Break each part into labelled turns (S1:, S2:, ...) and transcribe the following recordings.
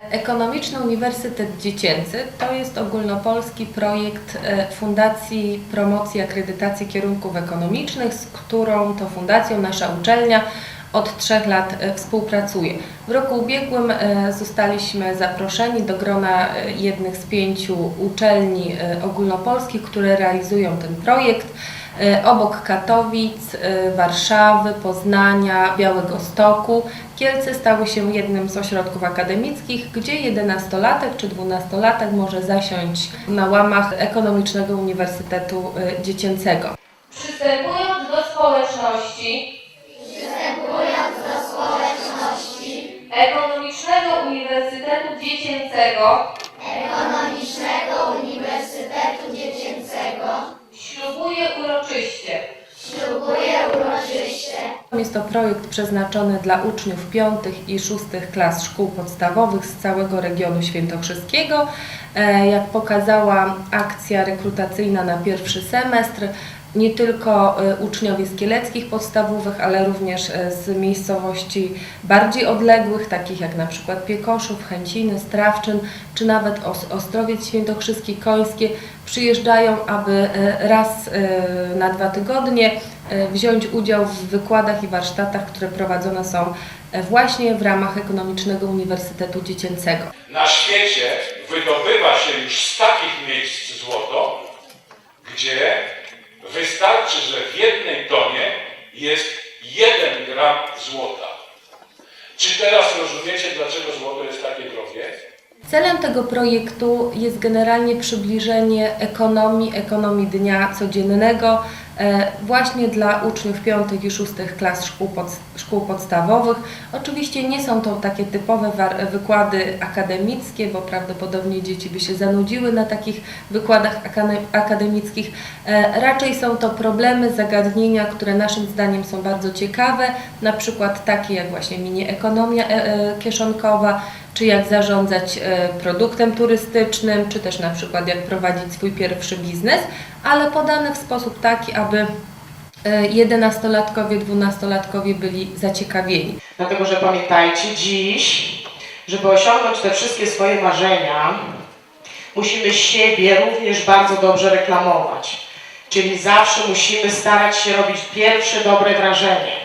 S1: Ekonomiczny Uniwersytet Dziecięcy to jest ogólnopolski projekt e, Fundacji Promocji Akredytacji Kierunków Ekonomicznych, z którą to fundacją nasza uczelnia od trzech lat e, współpracuje. W roku ubiegłym e, zostaliśmy zaproszeni do grona jednych z pięciu uczelni ogólnopolskich, które realizują ten projekt. E, Obok Katowic, e, Warszawy, Poznania, Białegostoku, Kielce stały się jednym z ośrodków akademickich, gdzie 11-latek czy 12-latek może zasiąść na łamach Ekonomicznego Uniwersytetu e, Dziecięcego. Przystępując do społeczności, Ekonomicznego Uniwersytetu Dziecięcego,
S2: Ekonomicznego Uniwersytetu
S1: uroczyście.
S2: ślubuję uroczyście
S1: Jest to projekt przeznaczony dla uczniów piątych i szóstych klas szkół podstawowych z całego regionu świętokrzyskiego. E, Jak pokazała akcja rekrutacyjna na pierwszy semestr, nie tylko e, uczniowie z kieleckich podstawówek, ale również e, z miejscowości bardziej odległych, takich jak na przykład Piekoszów, Chęciny, Strawczyn, czy nawet Os- Ostrowiec Świętokrzyski, Końskie, przyjeżdżają, aby e, raz na dwa tygodnie wziąć udział w wykładach i warsztatach, które prowadzone są właśnie w ramach Ekonomicznego Uniwersytetu Dziecięcego.
S3: Na świecie wydobywa się już z takich miejsc złoto, gdzie wystarczy, że w jednej tonie jest jeden gram złota. Czy teraz rozumiecie, dlaczego złoto jest takie drogie?
S1: Celem tego projektu jest generalnie przybliżenie ekonomii, ekonomii dnia codziennego właśnie dla uczniów piątych i szóstych klas szkół, pod, szkół podstawowych. Oczywiście nie są to takie typowe wykłady akademickie, bo prawdopodobnie dzieci by się zanudziły na takich wykładach akademickich. E, Raczej są to problemy, zagadnienia, które naszym zdaniem są bardzo ciekawe, na przykład takie jak właśnie mini ekonomia e, e, kieszonkowa, czy jak zarządzać e, produktem turystycznym, czy też na przykład jak prowadzić swój pierwszy biznes, ale podane w sposób taki, aby e, 11-latkowie, 12-latkowie byli zaciekawieni.
S4: Dlatego, że pamiętajcie dziś, żeby osiągnąć te wszystkie swoje marzenia, musimy siebie również bardzo dobrze reklamować. Czyli zawsze musimy starać się robić pierwsze dobre wrażenie.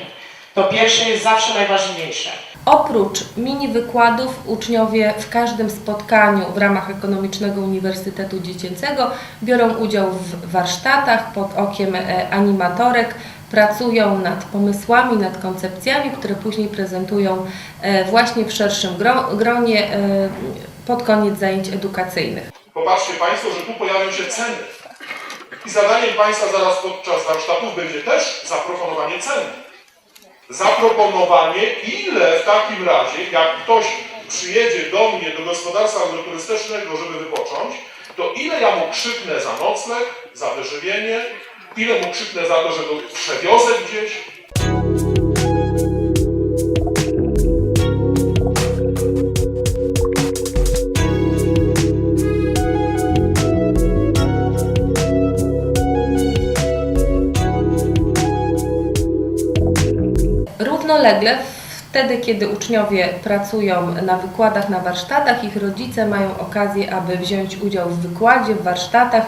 S4: To pierwsze jest zawsze najważniejsze.
S1: Oprócz mini wykładów uczniowie w każdym spotkaniu w ramach Ekonomicznego Uniwersytetu Dziecięcego biorą udział w warsztatach pod okiem e, animatorek, pracują nad pomysłami, nad koncepcjami, które później prezentują e, właśnie w szerszym gro- gronie e, pod koniec zajęć edukacyjnych.
S5: Popatrzcie Państwo, że tu pojawią się ceny. I zadaniem Państwa zaraz podczas warsztatów będzie też zaproponowanie ceny. Zaproponowanie, ile w takim razie, jak ktoś przyjedzie do mnie, do gospodarstwa agroturystycznego, żeby wypocząć, to ile ja mu krzyknę za nocleg, za wyżywienie, ile mu krzyknę za to, że go przewiozę gdzieś,
S1: Równolegle, wtedy kiedy uczniowie pracują na wykładach, na warsztatach, ich rodzice mają okazję, aby wziąć udział w wykładzie, w warsztatach,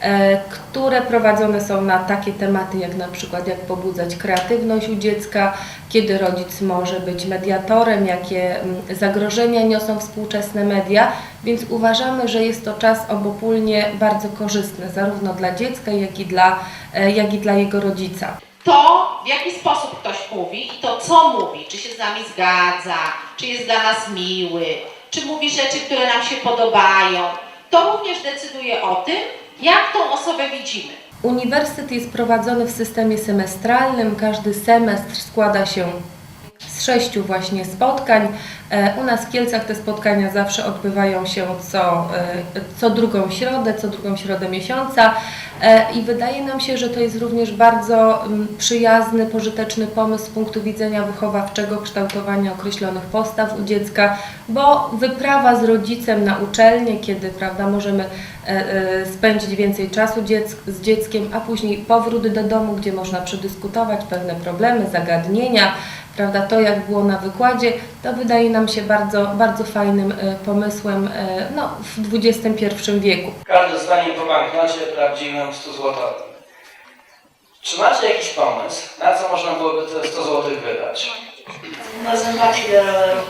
S1: e, które prowadzone są na takie tematy jak na przykład jak pobudzać kreatywność u dziecka, kiedy rodzic może być mediatorem, jakie mm, zagrożenia niosą współczesne media, więc uważamy, że jest to czas obopólnie bardzo korzystny zarówno dla dziecka, jak i dla, e, jak i dla jego rodzica.
S6: To, w jaki sposób ktoś mówi i to, co mówi, czy się z nami zgadza, czy jest dla nas miły, czy mówi rzeczy, które nam się podobają, to również decyduje o tym, jak tą osobę widzimy.
S1: Uniwersytet jest prowadzony w systemie semestralnym. Każdy semestr składa się sześciu właśnie spotkań. E, U nas w Kielcach te spotkania zawsze odbywają się co, e, co drugą środę, co drugą środę miesiąca E, i wydaje nam się, że to jest również bardzo mm, przyjazny, pożyteczny pomysł z punktu widzenia wychowawczego kształtowania określonych postaw u dziecka, bo wyprawa z rodzicem na uczelnię, kiedy prawda, możemy spędzić więcej czasu z dzieckiem, a później powrót do domu, gdzie można przedyskutować pewne problemy, zagadnienia, prawda, to jak było na wykładzie, to wydaje nam się bardzo, bardzo fajnym e, pomysłem e, no, w XXI wieku.
S7: Każdy zostanie po banknocie prawdziwym 100 złotowym. Czy macie jakiś pomysł, na co można byłoby te 100 złotych wydać?
S2: Na zębatki do roweru.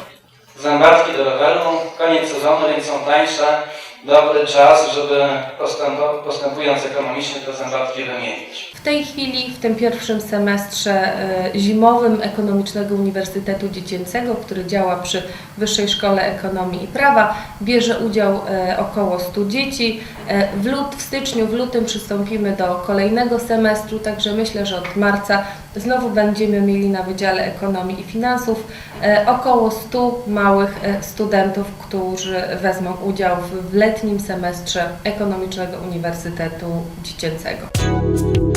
S7: Zębatki do roweru, koniec sezonu, więc są tańsze. Dobry czas, żeby postępując ekonomicznie te zębatki wymienić.
S1: W tej chwili, w tym pierwszym semestrze e, zimowym Ekonomicznego Uniwersytetu Dziecięcego, który działa przy Wyższej Szkole Ekonomii i Prawa, bierze udział e, około 100 dzieci. E, W, lut, w styczniu, w lutym przystąpimy do kolejnego semestru, także myślę, że od marca znowu będziemy mieli na Wydziale Ekonomii i Finansów około 100 małych studentów, którzy wezmą udział w, w letnim semestrze Ekonomicznego Uniwersytetu Dziecięcego.